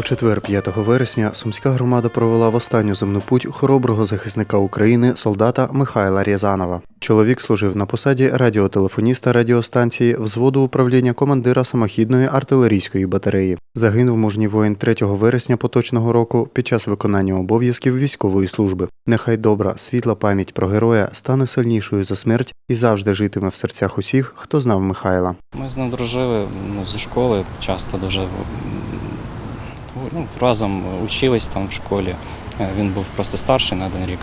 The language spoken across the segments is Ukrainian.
У четвер, 5 вересня, сумська громада провела в останню земну путь хороброго захисника України, солдата Михайла Рязанова. Чоловік служив на посаді радіотелефоніста радіостанції взводу управління командира самохідної артилерійської батареї. Загинув мужній воїн 3 вересня поточного року під час виконання обов'язків військової служби. Нехай добра, світла пам'ять про героя стане сильнішою за смерть і завжди житиме в серцях усіх, хто знав Михайла. Ми з ним дружили ну, зі школи, часто дуже ну, разом учились там в школі. Е, Він був просто старший на один рік.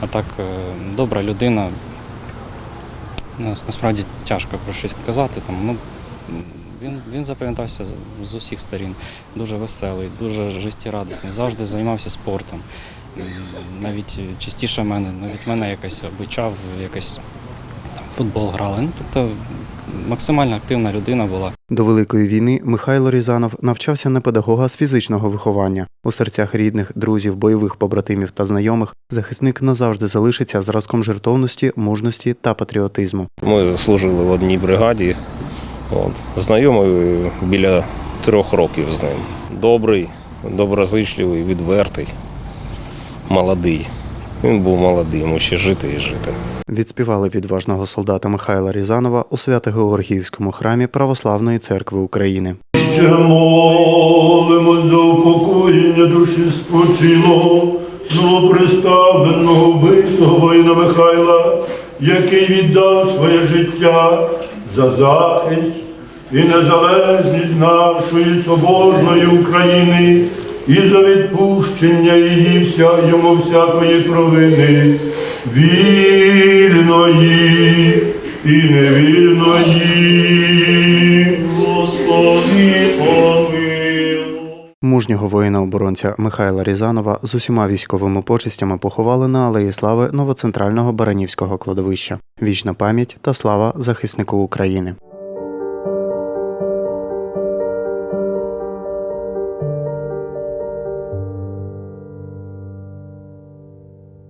А так е, добра людина. Ну, насправді тяжко про щось казати. Там, ну, він, він запам'ятався з, з усіх сторін. Дуже веселий, дуже життєрадісний, завжди займався спортом. Навіть частіше мене, навіть мене якось обичав, якось там, футбол грали. Ну, тобто максимально активна людина була. До Великої війни Михайло Рязанов навчався на педагога з фізичного виховання. У серцях рідних, друзів, бойових побратимів та знайомих захисник назавжди залишиться зразком жертовності, мужності та патріотизму. Ми служили в одній бригаді. От. Знайомий біля трьох років з ним. Добрий, доброзичливий, відвертий, молодий. Він був молодий, йому ще жити і жити. Відспівали відважного солдата Михайла Рязанова у Свято-Георгіївському храмі Православної церкви України. Ще молимо за упокоєння душі спочилого, новоприставленого вбитого воїна Михайла, який віддав своє життя за захист і незалежність нашої соборної України і за відпущення її вся, йому всякої провини, вільної і невільної. Господи. Мужнього воїна-оборонця Михайла Рязанова з усіма військовими почестями поховали на Алеї Слави новоцентрального Баранівського кладовища. Вічна пам'ять та слава захиснику України.